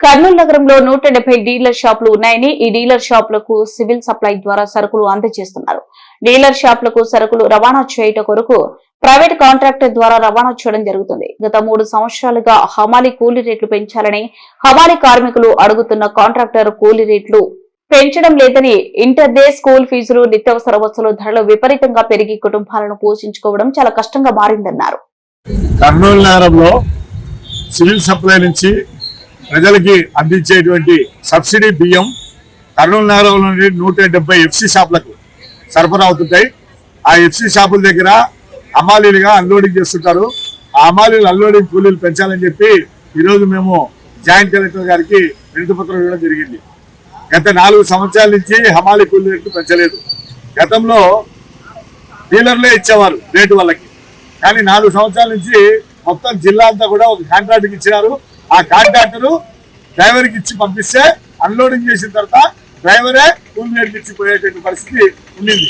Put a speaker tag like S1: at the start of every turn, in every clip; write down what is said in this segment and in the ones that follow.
S1: కర్నూలు నగరంలో నూట డెబ్బై డీలర్ షాపులు ఉన్నాయని ఈ డీలర్ షాపులకు సివిల్ సప్లై ద్వారా సరుకులు అందజేస్తున్నారు. డీలర్ షాపులకు సరుకులు రవాణా చేయట కొరకు ప్రైవేట్ కాంట్రాక్టర్ ద్వారా రవాణా చేయడం జరుగుతుంది. గత మూడు సంవత్సరాలుగా హమాలి కూలీ రేట్లు పెంచాలని హమాలి కార్మికులు అడుగుతున్న కాంట్రాక్టర్ కూలీ రేట్లు పెంచడం లేదని ఇంటర్ డే స్కూల్ ఫీజులు నిత్యావసర వస్తువుల ధరలు విపరీతంగా పెరిగి కుటుంబాలను పోషించుకోవడం చాలా కష్టంగా మారిందన్నారు.
S2: కర్నూలు నగరంలో సివిల్ సప్లై నుంచి ప్రజలకి అందించేటువంటి సబ్సిడీ బియ్యం కర్నూలు నగరంలో నుండి నూట డెబ్బై ఎఫ్సి షాపులకు సరఫరా అవుతుంటాయి. ఆ ఎఫ్సి షాపుల దగ్గర అమాలీలుగా అన్లోడింగ్ చేస్తుంటారు. ఆ అమాలీలు అన్లోడింగ్ కూలీలు పెంచాలని చెప్పి ఈరోజు మేము జాయింట్ కలెక్టర్ గారికి వినతిపత్రం ఇవ్వడం జరిగింది. గత నాలుగు సంవత్సరాల నుంచి హమాలి కూలీ రేట్లు పెంచలేదు. గతంలో డీలర్లే ఇచ్చేవారు రేటు వాళ్ళకి. కానీ నాలుగు సంవత్సరాల నుంచి మొత్తం జిల్లా అంతా కూడా ఒక కాంట్రాక్ట్కి ఇచ్చినారు. ఆ కాంట్రాక్టర్ డ్రైవర్కి ఇచ్చి పంపిస్తే అన్లోడింగ్ చేసిన తర్వాత డ్రైవరే కూలి రేట్లు ఇచ్చి పోయేటువంటి పరిస్థితి ఉండింది.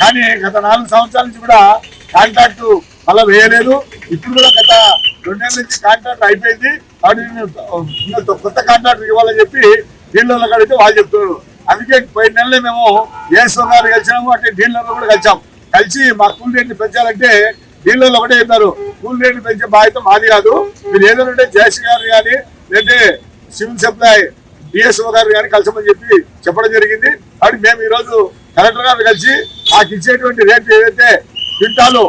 S2: కానీ గత నాలుగు సంవత్సరాల నుంచి కూడా కాంట్రాక్ట్ మళ్ళీ వేయలేదు. ఇప్పుడు కూడా గత రెండేళ్ళ నుంచి కాంట్రాక్ట్ అయిపోయింది. కాబట్టి కొత్త కాంట్రాక్ట్ ఇవ్వాలని చెప్పి డీలర్లకు కడితే వాళ్ళు చెప్తున్నారు. అందుకే పోయిన నెలలో మేము ఏఎస్ఓ గారు కలిసినాము అంటే డీలర్లు కూడా కలిసాం. కలిసి మా కూల్ రేట్లు పెంచాలంటే డీలర్లు ఒకటే చెప్పారు. కూల్ రేట్లు పెంచే బాధ్యత మాది కాదు. మీరు ఏదైనా ఉంటే జేసీ గారు కానీ లేదంటే సివిల్ సప్లై డిఎస్ఓ గారు కానీ కలిసమని చెప్పి చెప్పడం జరిగింది. కాబట్టి మేము ఈ రోజు కలెక్టర్ గారు కలిసి మాకు ఇచ్చేటువంటి రేటు ఏదైతే క్వింటాలు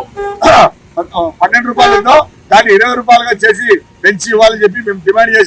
S2: పన్నెండు రూపాయలు ఉందో దాన్ని ఇరవై రూపాయలుగా చేసి పెంచి ఇవ్వాలని చెప్పి మేము డిమాండ్ చేశాం.